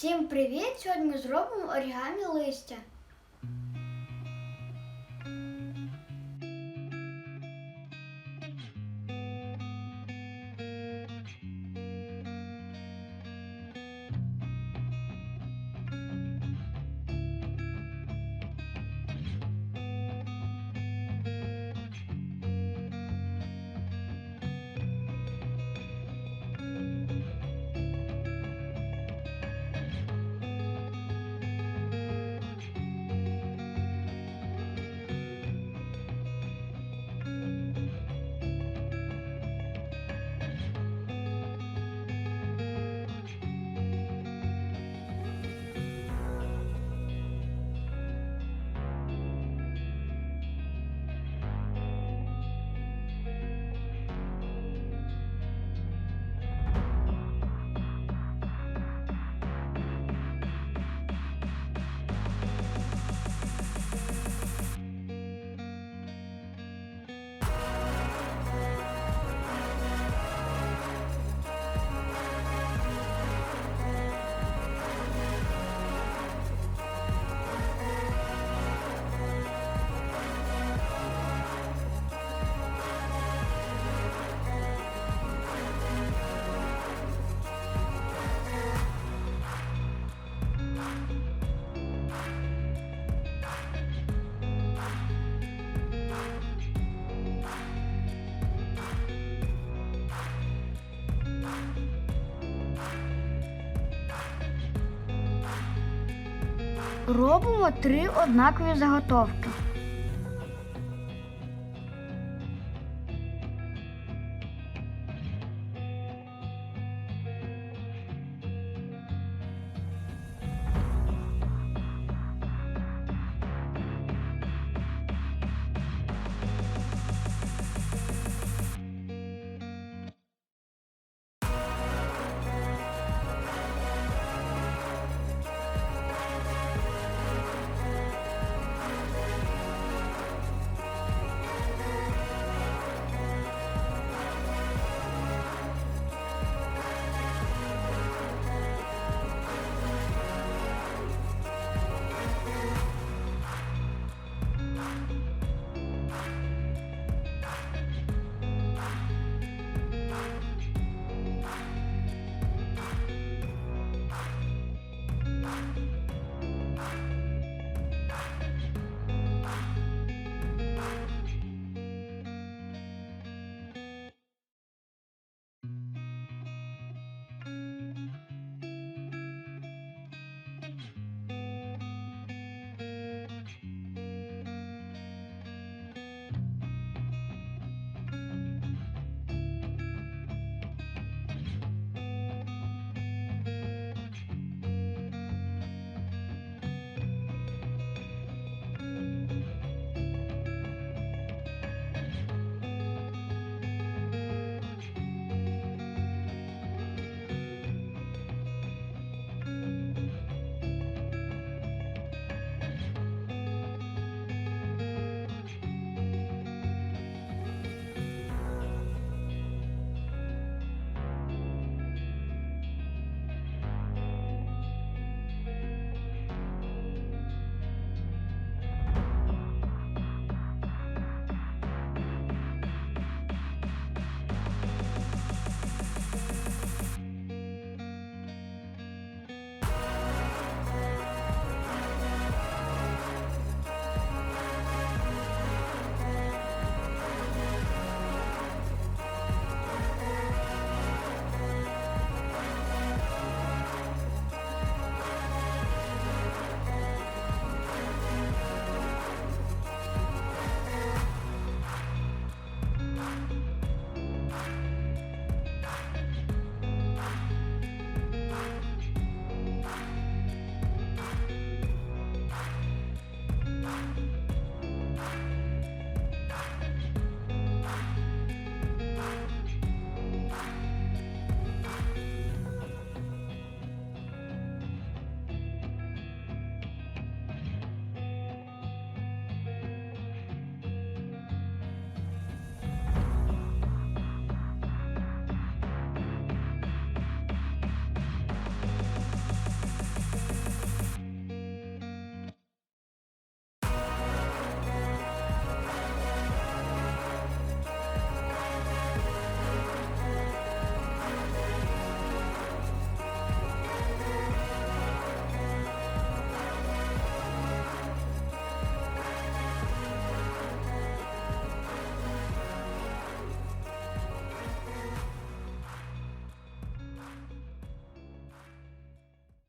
Всім привіт! Сьогодні ми зробимо орігамі листя. Робимо три однакові заготовки.